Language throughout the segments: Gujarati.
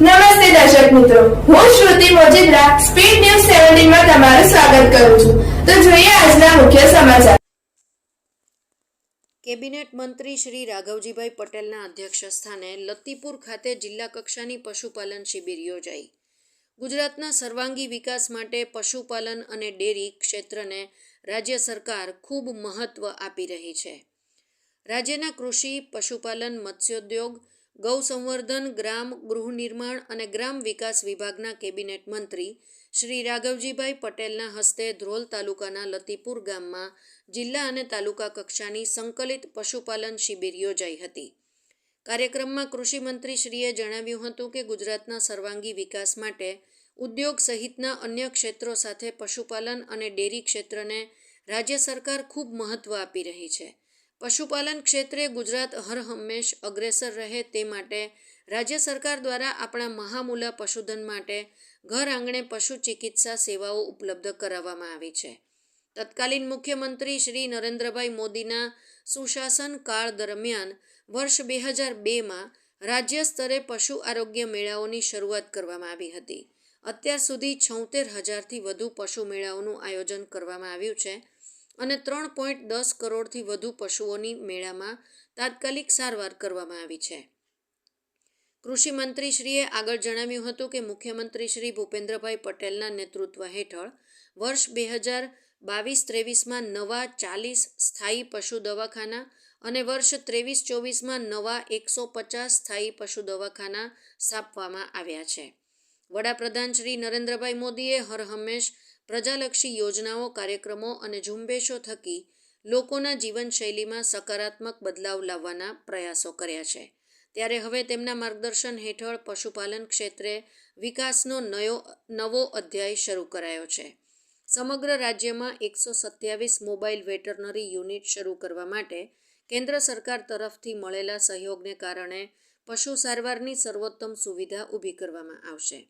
નમસ્તે દર્શક મિત્રો. હું શ્રુતિ મોજીદ્રા સ્પીડ ન્યૂઝ સેવન્ટીનમાં તમારું સ્વાગત કરું છું. તો જોઈએ આજના મુખ્ય સમાચાર. કેબિનેટ મંત્રી શ્રી રાઘવજીભાઈ પટેલના અધ્યક્ષસ્થાને લતીપુર ખાતે જિલ્લા કક્ષાની પશુપાલન શિબિર યોજાઈ. ગુજરાતના સર્વાંગી વિકાસ માટે પશુપાલન અને ડેરી ક્ષેત્રને રાજ્ય સરકાર ખૂબ મહત્વ આપી રહી છે. રાજ્યના કૃષિ, પશુપાલન, મત્સ્યોદ્યોગ ગૌ સંવર્ધન ગ્રામ ગૃહ નિર્માણ અને ગ્રામ વિકાસ વિભાગના કેબિનેટ મંત્રી શ્રી રાઘવજીભાઈ પટેલના હસ્તે ધ્રોલ તાલુકાના લતીપુર ગામમાં જિલ્લા અને તાલુકા કક્ષાની સંકલિત પશુપાલન શિબિર યોજાઈ હતી. કાર્યક્રમમાં કૃષિ મંત્રીશ્રીએ જણાવ્યું હતું કે ગુજરાતના સર્વાંગી વિકાસ માટે ઉદ્યોગ સહિતના અન્ય ક્ષેત્રો સાથે પશુપાલન અને ડેરી ક્ષેત્રને રાજ્ય સરકાર ખૂબ મહત્વ આપી રહી છે. પશુપાલન ક્ષેત્રે ગુજરાત હર હંમેશ અગ્રેસર રહે તે માટે રાજ્ય સરકાર દ્વારા આપણા મહામૂલા પશુધન માટે ઘર આંગણે પશુ ચિકિત્સા સેવાઓ ઉપલબ્ધ કરાવવામાં આવી છે. તત્કાલીન મુખ્યમંત્રી શ્રી નરેન્દ્રભાઈ મોદીના સુશાસન કાળ દરમિયાન વર્ષ બે હજાર બેમાં રાજ્ય સ્તરે પશુ આરોગ્ય મેળાઓની શરૂઆત કરવામાં આવી હતી. અત્યાર સુધી છોતેર હજારથી વધુ પશુ મેળાઓનું આયોજન કરવામાં આવ્યું છે. અને ત્રણ પોઈન્ટ દસ કરોડથી વધુ પશુઓની મેળામાં તાત્કાલિક સારવાર કરવામાં આવી છે. કૃષિ મંત્રીશ્રીએ આગળ જણાવ્યું હતું કે મુખ્યમંત્રી શ્રી ભૂપેન્દ્રભાઈ પટેલના નેતૃત્વ હેઠળ વર્ષ બે હજાર બાવીસ ત્રેવીસમાં નવા ચાલીસ સ્થાયી પશુ દવાખાના અને વર્ષ ત્રેવીસ ચોવીસમાં નવા એકસો પચાસ સ્થાયી પશુ દવાખાના સ્થાપવામાં આવ્યા છે. વડાપ્રધાન શ્રી નરેન્દ્રભાઈ મોદીએ હર હંમેશ પ્રજાલક્ષી યોજનાઓ, કાર્યક્રમો અને ઝુંબેશો થકી લોકોના જીવનશૈલીમાં સકારાત્મક બદલાવ લાવવાના પ્રયાસો કર્યા છે. ત્યારે હવે તેમના માર્ગદર્શન હેઠળ પશુપાલન ક્ષેત્રે વિકાસનો નયો, નવો અધ્યાય શરૂ કરાયો છે. સમગ્ર રાજ્યમાં એકસો સત્યાવીસ મોબાઈલ વેટરનરી યુનિટ શરૂ કરવા માટે કેન્દ્ર સરકાર તરફથી મળેલા સહયોગને કારણે પશુ સારવારની સર્વોત્તમ સુવિધા ઊભી કરવામાં આવશે.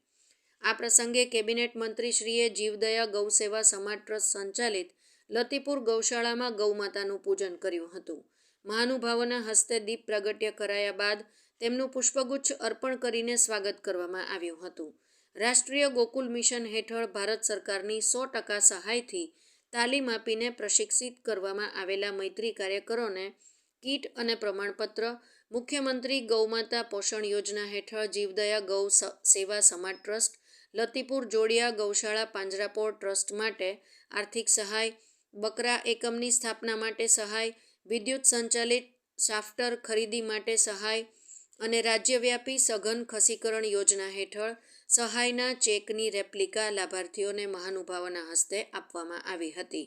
આ પ્રસંગે કેબિનેટ મંત્રીશ્રીએ જીવદયા ગૌસેવા સમાજ ટ્રસ્ટ સંચાલિત લતીપુર ગૌશાળામાં ગૌમાતાનું પૂજન કર્યું હતું. મહાનુભાવોના હસ્તે દીપ પ્રાગટ્ય કરાયા બાદ તેમનું પુષ્પગુચ્છ અર્પણ કરીને સ્વાગત કરવામાં આવ્યું હતું. રાષ્ટ્રીય ગોકુલ મિશન હેઠળ ભારત સરકારની સો ટકા સહાયથી તાલીમ આપીને પ્રશિક્ષિત કરવામાં આવેલા મૈત્રી કાર્યકરોને કીટ અને પ્રમાણપત્ર, મુખ્યમંત્રી ગૌમાતા પોષણ યોજના હેઠળ જીવદયા ગૌ સેવા સમાજ ટ્રસ્ટ લતીપુર, જોડિયા, ગૌશાળા, પાંજરાપોળ ટ્રસ્ટ માટે આર્થિક સહાય, બકરા એકમની સ્થાપના માટે સહાય, વિદ્યુત સંચાલિત શાફ્ટર ખરીદી માટે સહાય અને રાજ્યવ્યાપી સઘન ખસીકરણ યોજના હેઠળ સહાયના ચેકની રેપ્લિકા લાભાર્થીઓને મહાનુભાવોના હસ્તે આપવામાં આવી હતી.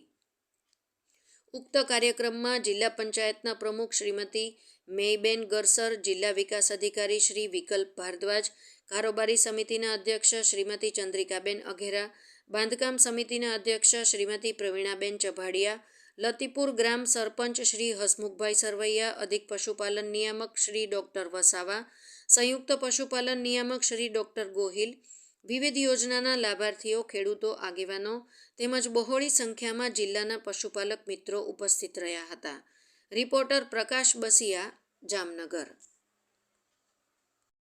ઉક્ત કાર્યક્રમમાં જિલ્લા પંચાયતના પ્રમુખ શ્રીમતી મેયબેન ગરસર, જિલ્લા વિકાસ અધિકારી શ્રી વિકલ્પ ભારદ્વાજ, કારોબારી સમિતિના અધ્યક્ષ શ્રીમતી ચંદ્રિકાબેન અઘેરા, બાંધકામ સમિતિના અધ્યક્ષ શ્રીમતી પ્રવીણાબેન ચભાડિયા, લતીપુર ગ્રામ સરપંચ શ્રી હસમુખભાઈ સરવૈયા, અધિક પશુપાલન નિયામક શ્રી ડોક્ટર વસાવા, સંયુક્ત પશુપાલન નિયામક શ્રી ડોક્ટર ગોહિલ વિવિધ યોજનાના લાભાર્થીઓ, ખેડૂતો, આગેવાનો તેમજ બહોળી સંખ્યામાં જિલ્લાના પશુપાલક મિત્રો ઉપસ્થિત રહ્યા હતા. રિપોર્ટર પ્રકાશ બસિયા, જામનગર.